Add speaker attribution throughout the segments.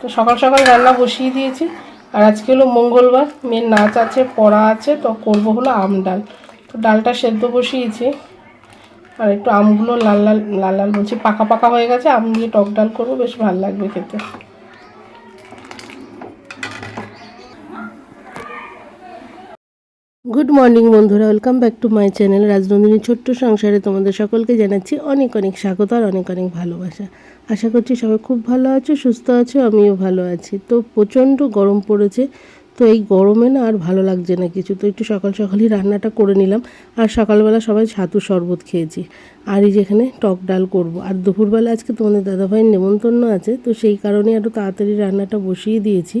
Speaker 1: তো সকাল সকাল রান্না বসিয়ে দিয়েছি। আর আজকে হলো মঙ্গলবার, মেয়ের নাচ আছে, পড়া আছে, তো করব হলো আম ডাল। তো ডালটা সেদ্ধ বসিয়েছি। আর একটু আমগুলো লাল লাল লাল লাল বলছি, পাকা পাকা হয়ে গেছে, আম দিয়ে টক ডাল করব, বেশ ভালো লাগবে খেতে। গুড মর্নিং বন্ধুরা, welcome back to my channel Rajnandini ছোট্ট সংসারে। তোমাদের সকলকে জানাচ্ছি অনেক অনেক স্বাগত আর অনেক অনেক ভালোবাসা। আশা করছি সবাই খুব ভালো আছো, সুস্থ আছো, আমিও ভালো আছি। তো প্রচণ্ড গরম পড়েছে, তো এই গরমে না আর ভালো লাগছে না কিছু। তো একটু সকাল সকালই রান্নাটা করে নিলাম, আর সকালবেলা সবাই ছাতু শরবত খেয়েছি। আর এই যেখানে টক ডাল করব। আর দুপুরবেলা আজকে তোমাদের দাদাভাইয়ের নেমন্তন্ন আছে, তো সেই কারণে একটু তাড়াতাড়ি রান্নাটা বসিয়ে দিয়েছি।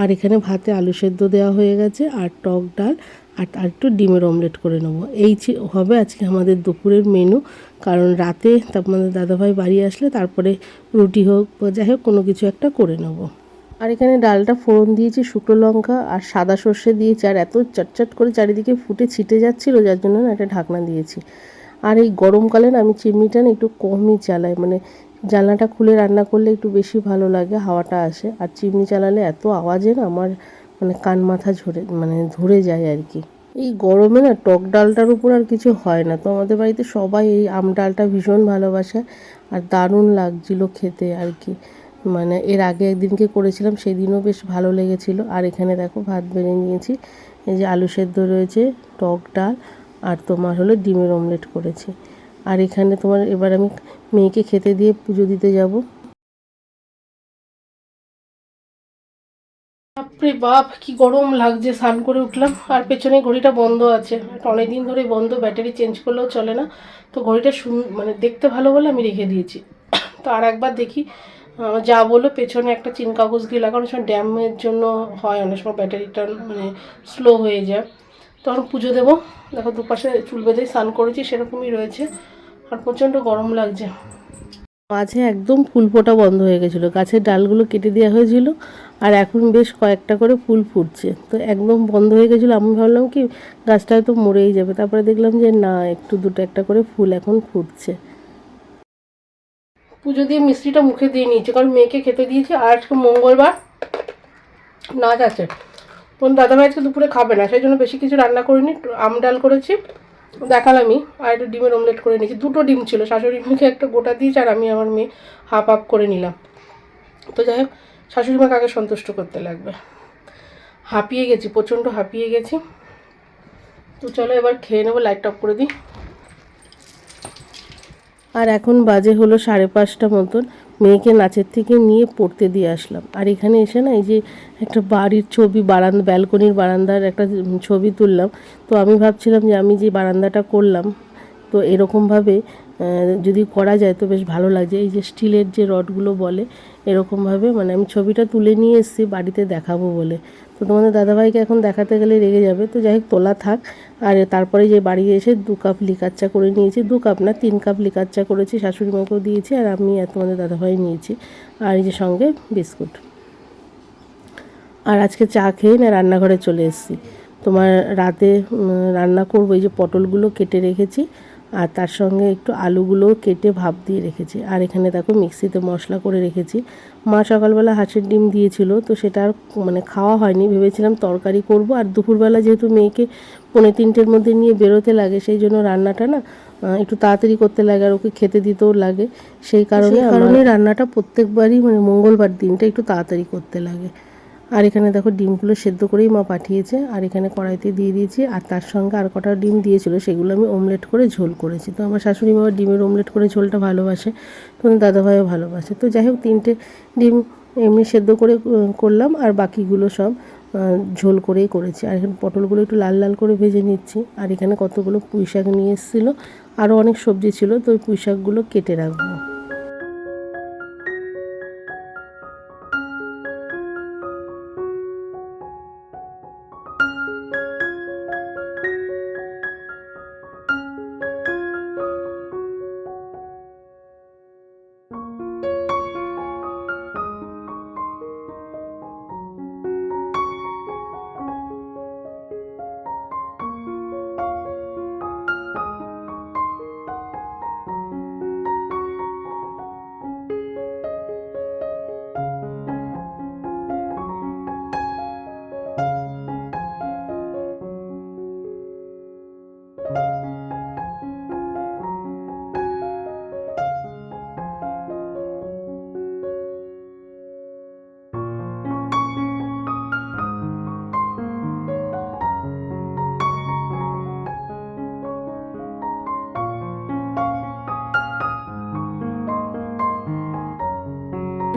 Speaker 1: আর এখানে ভাতে আলু সেদ্ধ দেওয়া হয়ে গেছে, আর টক ডাল আর আর একটু ডিমের অমলেট করে নেব। এই হবে আজকে আমাদের দুপুরের মেনু কারণ রাতে আপনাদের দাদাভাই বাড়ি আসলে তারপরে রুটি হোক বা যাই হোক, কোনো কিছু একটা করে নেব। আর এখানে ডালটা ফোড়ন দিয়েছি, শুকনো লঙ্কা আর সাদা সর্ষে দিয়েছি। আর এত চটচট করে চারিদিকে ফুটে ছিটে যাচ্ছিল, যার জন্য না একটা ঢাকনা দিয়েছি। আর এই গরমকালে না আমি চিমনিটা না একটু কমই চালাই। মানে জানলাটা খুলে রান্না করলে একটু বেশি ভালো লাগে, হাওয়াটা আসে। আর চিমনি চালালে এত আওয়াজে না আমার মানে কান মাথা ঝরে মানে ধরে যায় আর কি। এই গরমে না টক ডালটার উপর আর কিছু হয় না। তো আমাদের বাড়িতে সবাই এই আম ডালটা ভীষণ ভালোবাসে আর দারুণ লাগছিল খেতে আর কি। মানে এর আগে একদিনকে করেছিলাম, সেদিনও বেশ ভালো লেগেছিল। আর এখানে দেখো ভাত বেড়ে নিয়েছি। এই যে আলু সেদ্ধ রয়েছে, টক ডাল আর তোমার হলো ডিমের অমলেট করেছি। আর এখানে তোমার এবার আমি মেয়েকে খেতে দিয়ে পুজো দিতে যাব। বাপ, কি গরম লাগছে, স্নান করে উঠলাম। আর পেছনে ঘড়িটা বন্ধ আছে। অনেকদিন ধরে বন্ধ, ব্যাটারি চেঞ্জ করলেও চলে না। তো ঘড়িটা শুন মানে দেখতে ভালো বলে আমি রেখে দিয়েছি। তো আর একবার দেখি যা বলল, পেছনে একটা চিন কাগজ দিয়ে লাগানো সময় ড্যামের জন্য হয়, অনেক সময় ব্যাটারিটা মানে স্লো হয়ে যায়। তখন পুজো দেবো। দেখো দুপাশে চুল বেঁধে স্নান করেছি, সেরকমই রয়েছে। আর প্রচণ্ড গরম লাগছে। মাঝে একদম ফুল ফোটা বন্ধ হয়ে গেছিল। গাছের ডালগুলো কেটে দেওয়া হয়েছিল আর এখন বেশ কয়েকটা করে ফুল ফুটছে। তো একদম বন্ধ হয়ে গেছিল। আমি ভাবলাম কি, গাছটা হয়তো মরেই যাবে। তারপরে দেখলাম যে না, একটু দুটো একটা করে ফুল এখন ফুটছে। পুজো দিয়ে মিষ্টিটা মুখে দিয়ে নিয়েছে, কারণ মেয়েকে খেতে দিয়েছি। আর আজকে মঙ্গলবার, নাচ আছে। কোন দাদাভাই আজকে দুপুরে খাবে না, সেই জন্য বেশি কিছু রান্না করিনি। আম ডাল করেছি। দেখালামই আর একটু ডিমের অমলেট করে নিয়েছি দুটো ডিম ছিল। শাশুড়ি মুখে একটা গোটা দিয়েছে আর আমি আমার মেয়ে হাফ হাফ করে নিলাম। তো যাই হোক, শাশুড়ি মাকে আগে সন্তুষ্ট করতে লাগবে। হাঁপিয়ে গেছি, প্রচণ্ড হাঁপিয়ে গেছি। তো চলো এবার খেয়ে নেব লাইট অফ করে দিই। আর এখন বাজে হলো সাড়ে পাঁচটা মতন। মেয়েকে নাচের থেকে নিয়ে পড়তে দিয়ে আসলাম। আর এখানে এসে না এই যে একটা বাড়ির ছবি বারান্দা ব্যালকনির বারান্দার একটা ছবি তুললাম। তো আমি ভাবছিলাম যে আমি যে বারান্দাটা করলাম, তো এরকমভাবে যদি করা যায় তো বেশ ভালো লাগছে এই যে স্টিলের যে রডগুলো বলে এরকমভাবে মানে আমি ছবিটা তুলে নিয়ে এসেছি বাড়িতে দেখাবো বলে। তো তোমাদের দাদাভাইকে এখন দেখাতে গেলে রেগে যাবে। তো যাই হোক, তোলা থাক। আর তারপরে যে বাড়ি এসে দু কাপ লিকার চা করে নিয়েছি। দু কাপ না, তিন কাপ লিকার চা করেছি শাশুড়ি মাকেও দিয়েছি আর আমি আর তোমাদের দাদাভাই নিয়েছি। আর এই যে সঙ্গে বিস্কুট। আর আজকে চা খেয়ে না রান্নাঘরে চলে এসেছি। তোমার রাতে রান্না করব, এই যে পটলগুলো কেটে রেখেছি। আর তার সঙ্গে একটু আলুগুলোও কেটে ভাপ দিয়ে রেখেছি। আর এখানে দেখো মিক্সিতে মশলা করে রেখেছি। মা সকালবেলা হাঁসের ডিম দিয়েছিল তো সেটা আর মানে খাওয়া হয়নি। ভেবেছিলাম তরকারি করব। আর দুপুরবেলা যেহেতু মেয়েকে পৌনে তিনটের মধ্যে নিয়ে বেরোতে লাগে সেই জন্য রান্নাটা না একটু তাড়াতাড়ি করতে লাগে আর ওকে খেতে দিতেও লাগে। সেই কারণে কারণে রান্নাটা প্রত্যেকবারই মানে মঙ্গলবার দিনটা একটু তাড়াতাড়ি করতে লাগে। আর এখানে দেখো ডিমগুলো সেদ্ধ করেই মা পাঠিয়েছে, আর এখানে কড়াইতে দিয়ে দিয়েছি, আর তার সঙ্গে আর কটা ডিম দিয়েছিল, সেগুলো আমি অমলেট করে ঝোল করেছি। তো আমার শাশুড়ি মা ডিমের অমলেট করে ঝোলটা ভালোবাসে, তো দাদাভাইও ভালোবাসে। তো যাই হোক, তিনটে ডিম এমনি সেদ্ধ করে করলাম, আর বাকিগুলো সব ঝোল করেই করেছি। আর এখানে পটলগুলো একটু লাল লাল করে ভেজে নিচ্ছি, আর এখানে কতগুলো পুঁই শাক নিয়ে এসেছিল, আরও অনেক সবজি ছিল, তো ওই পুঁই শাকগুলো কেটে রাখব।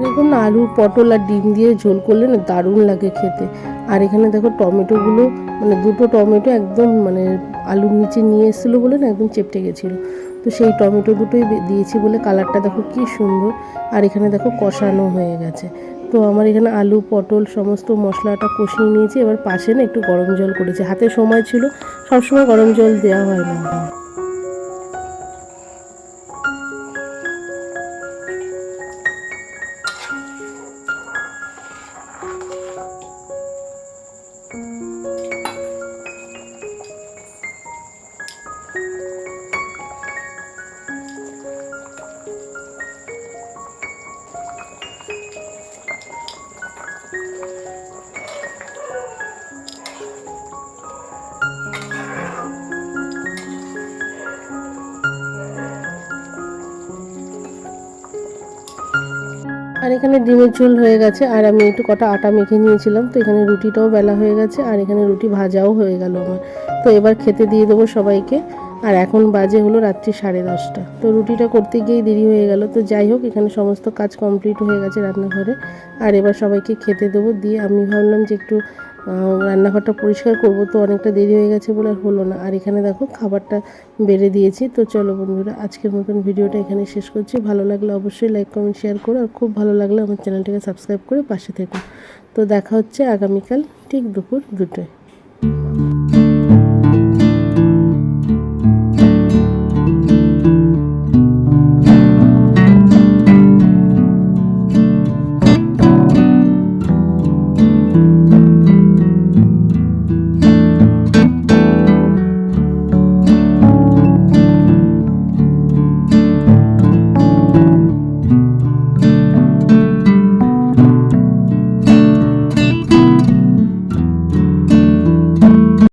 Speaker 1: এরকম না আলু, পটল আর ডিম দিয়ে ঝোল করলে না দারুণ লাগে খেতে। আর এখানে দেখো টমেটোগুলো মানে দুটো টমেটো একদম মানে আলুর নিচে নিয়ে এসেছিল বলে না একদম চেপটে গেছিল। তো সেই টমেটো দুটোই দিয়েছি বলে কালারটা দেখো কি সুন্দর। আর এখানে দেখো কষানো হয়ে গেছে। তো আমার এখানে আলু, পটল সমস্ত মশলাটা কষিয়ে নিয়েছি। এবার পাশে না একটু গরম জল করেছি। হাতে সময় ছিল, সবসময় গরম জল দেওয়া হয় না। আর এখানে ডিমের ঝোল হয়ে গেছে, আর আমি একটু কটা আটা মেখে নিয়েছিলাম, তো এখানে রুটিটাও বেলা হয়ে গেছে, আর এখানে রুটি ভাজাও হয়ে গেল আমার। তো এবার খেতে দিয়ে দেবো সবাইকে, আর এখন বাজে হলো রাত্রি সাড়ে দশটা। তো রুটিটা করতে গিয়েই দেরি হয়ে গেল, তো যাই হোক, এখানে সমস্ত কাজ কমপ্লিট হয়ে গেছে রান্নাঘরে। আর এবার সবাইকে খেতে দেবো, দিয়ে আমি ভাবলাম যে একটু রান্নাঘরটা পরিষ্কার করব তো অনেকটা দেরি হয়ে গেছে বলে আর হলো না। আর এখানে দেখো খাবারটা বেড়ে দিয়েছি। তো চলো বন্ধুরা, আজকের মতন ভিডিওটা এখানে শেষ করছি। ভালো লাগলে অবশ্যই লাইক কমেন্ট শেয়ার করো। আর খুব ভালো লাগলে আমার চ্যানেলটাকে সাবস্ক্রাইব করে পাশে থেকো। তো দেখা হচ্ছে আগামীকাল ঠিক দুপুর দুটোয়।